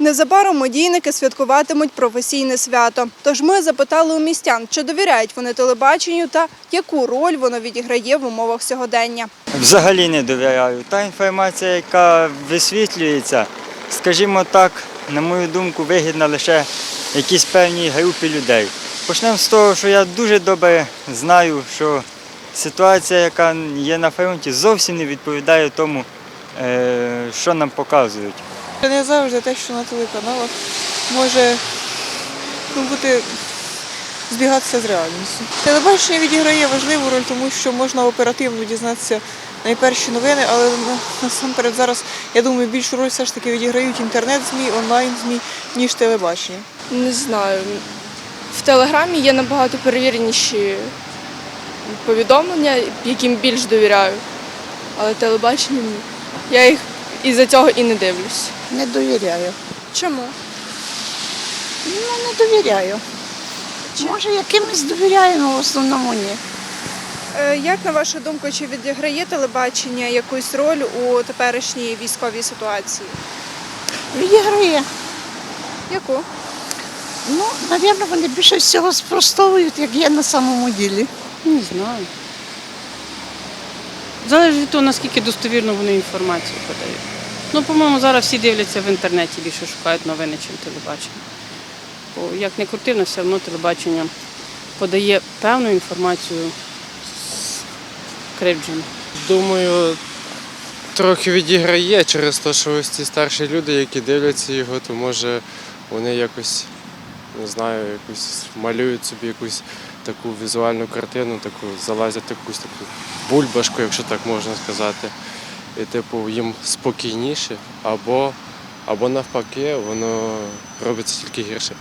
Незабаром медійники святкуватимуть професійне свято. Тож ми запитали у містян, чи довіряють вони телебаченню та яку роль воно відіграє в умовах сьогодення. Взагалі не довіряю. Та інформація, яка висвітлюється, скажімо так, на мою думку, вигідна лише якійсь певній групі людей. Почнемо з того, що я дуже добре знаю, що ситуація, яка є на фронті, зовсім не відповідає тому, е, що нам показують. Не завжди те, що на телеканалах може ну, бути збігатися з реальністю. Телебачення відіграє важливу роль, тому що можна оперативно дізнатися найперші новини, але насамперед зараз, я думаю, більшу роль все ж таки відіграють інтернет-ЗМІ, онлайн-ЗМІ, ніж телебачення. Не знаю. В Телеграмі є набагато перевіреніші повідомлення, яким більш довіряю. Але телебаченням ні. я їх із-за цього і не дивлюсь. Не довіряю. Чому? Ну, не довіряю. Може, якимось довіряю, але в основному ні. Е, Як на вашу думку, чи відіграє телебачення якусь роль у теперішній військовій ситуації? Відіграє. Яку? Ну, напевно, вони більше всього спростовують, як є на самому ділі. Не знаю. Залежить від того, наскільки достовірно вони інформацію подають. Ну, по-моєму, зараз всі дивляться в інтернеті, більше шукають новини, чим телебачення. Бо як не крутивно, все одно телебачення подає певну інформацію з скривджену. Думаю, трохи відіграє через те, що ось ці старші люди, які дивляться його, то може вони якось, не знаю, якось малюють собі якусь таку візуальну картину, таку залазять якусь таку бульбашку, якщо так можна сказати. І типу їм спокійніше, або, або навпаки, воно робиться тільки гірше.